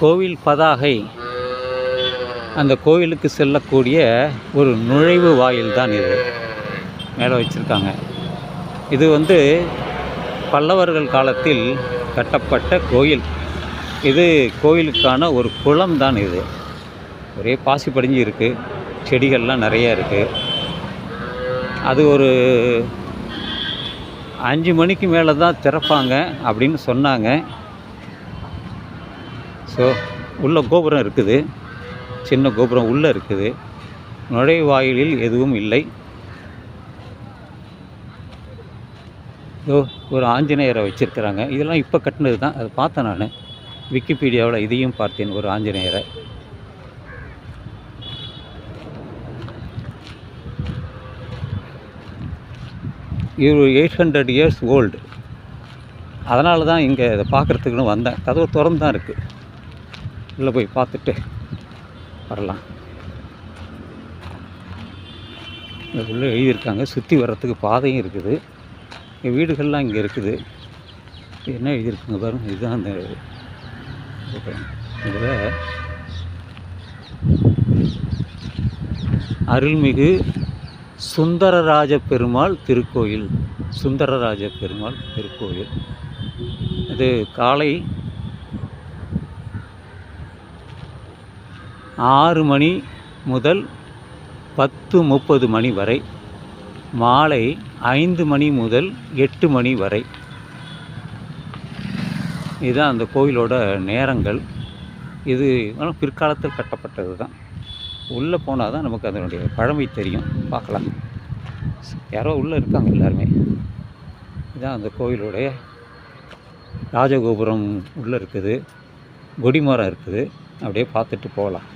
கோவில் பதாகை அந்த கோவிலுக்கு செல்லக்கூடிய ஒரு நுழைவு வாயில் தான் இது. மேலே வச்சுருக்காங்க. இது வந்து பல்லவர்கள் காலத்தில் கட்டப்பட்ட கோயில். இது கோயிலுக்கான ஒரு குளம் தான் இது. ஒரே பாசி படிஞ்சு இருக்குது செடிகள்லாம் நிறைய இருக்குது அது ஒரு அஞ்சு மணிக்கு மேலே தான் திறப்பாங்க அப்படின்னு சொன்னாங்க. ஸோ உள்ள கோபுரம் இருக்குது. சின்ன கோபுரம் உள்ளே இருக்குது. நுழைவாயிலில் எதுவும் இல்லை. இதோ ஒரு ஆஞ்சநேயரை வச்சுருக்கிறாங்க. இதெல்லாம் இப்போ கட்டினது தான். அதை பார்த்தேன் நான். விக்கிபீடியாவில் இதையும் பார்த்தேன் ஒரு ஆஞ்சநேயரை. இவர் எயிட் ஹண்ட்ரட் இயர்ஸ் ஓல்டு அதனால தான் இங்கே இதை பார்க்குறதுக்குன்னு வந்தேன். கதவு திறந்து தான் இருக்குது உள்ளே போய் பார்த்துட்டு வரலாம். இந்த உள்ளே எழுதியிருக்காங்க சுற்றி வர்றதுக்கு பாதையும் இருக்குது. இங்கே வீடுகள்லாம் இங்கே இருக்குது. என்ன எழுதியிருக்குங்க பாருங்க இதுதான் அந்த இதில் அருள்மிகு சுந்தரராஜ பெருமாள் திருக்கோயில். சுந்தரராஜ பெருமாள் திருக்கோயில். இது காலை ஆறு மணி முதல் பத்து முப்பது மணி வரை மாலை ஐந்து மணி முதல் எட்டு மணி வரை. இதுதான் அந்த கோயிலோட நேரங்கள். இது பிற்காலத்தில் கட்டப்பட்டது தான். உள்ளே போனால் தான் நமக்கு அதனுடைய பழமை தெரியும். பார்க்கலாம். யாரோ உள்ளே இருக்காங்க எல்லாருமே. இதுதான் அந்த கோயிலுடைய ராஜகோபுரம் உள்ளே இருக்குது. கொடிமரம் இருக்குது. அப்படியே பார்த்துட்டு போகலாம்.